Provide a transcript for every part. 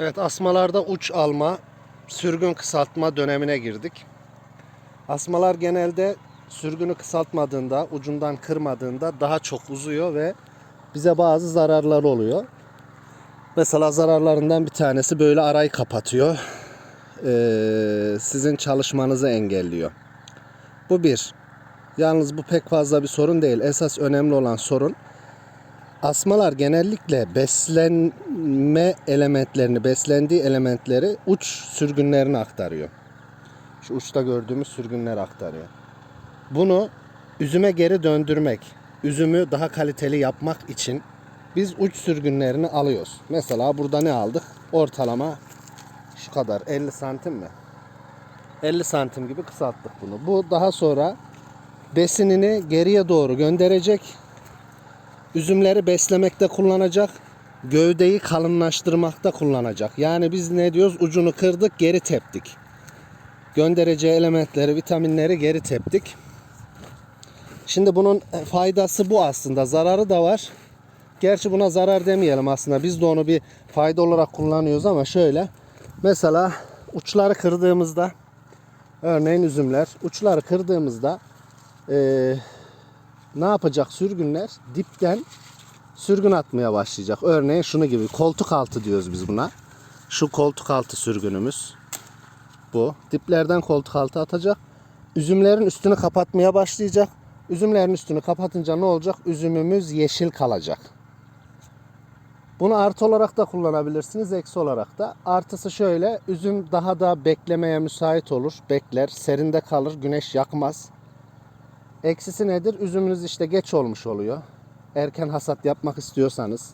Evet asmalarda uç alma, sürgün kısaltma dönemine girdik. Asmalar genelde sürgünü kısaltmadığında, ucundan kırmadığında daha çok uzuyor ve bize bazı zararları oluyor. Mesela zararlarından bir tanesi böyle arayı kapatıyor. Ee, sizin çalışmanızı engelliyor. Bu bir. Yalnız bu pek fazla bir sorun değil. Esas önemli olan sorun asmalar genellikle beslenme elementlerini, beslendiği elementleri uç sürgünlerine aktarıyor. Şu uçta gördüğümüz sürgünler aktarıyor. Bunu üzüme geri döndürmek, üzümü daha kaliteli yapmak için biz uç sürgünlerini alıyoruz. Mesela burada ne aldık? Ortalama şu kadar 50 santim mi? 50 santim gibi kısalttık bunu. Bu daha sonra besinini geriye doğru gönderecek üzümleri beslemekte kullanacak. Gövdeyi kalınlaştırmakta kullanacak. Yani biz ne diyoruz? Ucunu kırdık, geri teptik. Göndereceği elementleri, vitaminleri geri teptik. Şimdi bunun faydası bu aslında. Zararı da var. Gerçi buna zarar demeyelim aslında. Biz de onu bir fayda olarak kullanıyoruz ama şöyle. Mesela uçları kırdığımızda örneğin üzümler uçları kırdığımızda eee ne yapacak sürgünler? Dipten sürgün atmaya başlayacak. Örneğin şunu gibi koltuk altı diyoruz biz buna. Şu koltuk altı sürgünümüz. Bu. Diplerden koltuk altı atacak. Üzümlerin üstünü kapatmaya başlayacak. Üzümlerin üstünü kapatınca ne olacak? Üzümümüz yeşil kalacak. Bunu artı olarak da kullanabilirsiniz, eksi olarak da. Artısı şöyle, üzüm daha da beklemeye müsait olur. Bekler, serinde kalır, güneş yakmaz. Eksisi nedir? Üzümünüz işte geç olmuş oluyor. Erken hasat yapmak istiyorsanız.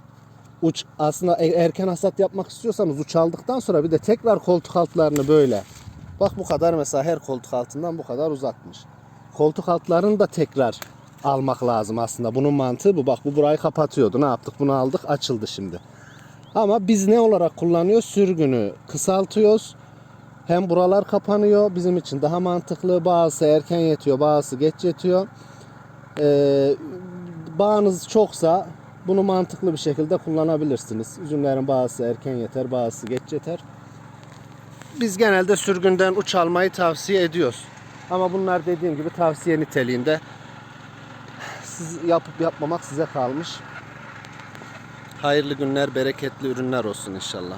Uç aslında e- erken hasat yapmak istiyorsanız uç aldıktan sonra bir de tekrar koltuk altlarını böyle. Bak bu kadar mesela her koltuk altından bu kadar uzatmış. Koltuk altlarını da tekrar almak lazım aslında. Bunun mantığı bu. Bak bu burayı kapatıyordu. Ne yaptık? Bunu aldık. Açıldı şimdi. Ama biz ne olarak kullanıyoruz? Sürgünü kısaltıyoruz. Hem buralar kapanıyor bizim için daha mantıklı. Bazısı erken yetiyor, bazısı geç yetiyor. Ee, bağınız çoksa bunu mantıklı bir şekilde kullanabilirsiniz. Üzümlerin bazısı erken yeter, bazısı geç yeter. Biz genelde sürgünden uç almayı tavsiye ediyoruz. Ama bunlar dediğim gibi tavsiye niteliğinde. Siz yapıp yapmamak size kalmış. Hayırlı günler, bereketli ürünler olsun inşallah.